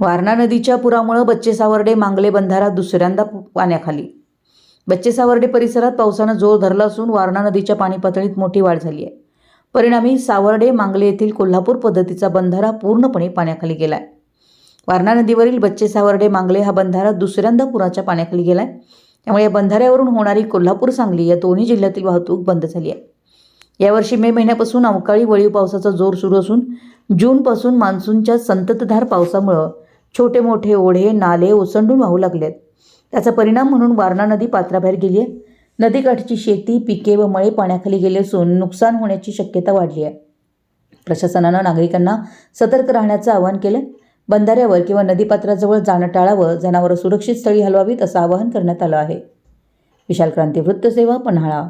वारणा नदीच्या पुरामुळं बच्चे सावर्डे मांगले बंधारा दुसऱ्यांदा पाण्याखाली. बच्चे सावर्डे परिसरात पावसानं जोर धरला असून वारणा नदीच्या पाणी पातळीत मोठी वाढ झाली आहे. परिणामी सावर्डे मांगले येथील कोल्हापूर पद्धतीचा बंधारा पूर्णपणे पाण्याखाली गेलाय. वारणा नदीवरील बच्चे सावर्डे मांगले हा बंधारा दुसऱ्यांदा पुराच्या पाण्याखाली गेलाय. त्यामुळे या बंधाऱ्यावरून होणारी कोल्हापूर सांगली या दोन्ही जिल्ह्यातील वाहतूक बंद झाली आहे. यावर्षी मे महिन्यापासून अवकाळी वळीव पावसाचा जोर सुरू असून जूनपासून मान्सूनच्या संततधार पावसामुळं छोटे मोठे ओढे नाले ओसंडून वाहू लागलेत. त्याचा परिणाम म्हणून वारणा नदी पात्राबाहेर गेली आहे नदीकाठची शेती पिके व मळे पाण्याखाली गेले असून नुकसान होण्याची शक्यता वाढली आहे. प्रशासनानं नागरिकांना सतर्क राहण्याचं आवाहन केलं बंधाऱ्यावर किंवा नदीपात्राजवळ जाणं टाळावं जनावरं सुरक्षित स्थळी हलवावीत असं आवाहन करण्यात आलं आहे. विशाल क्रांती वृत्तसेवा पन्हाळा.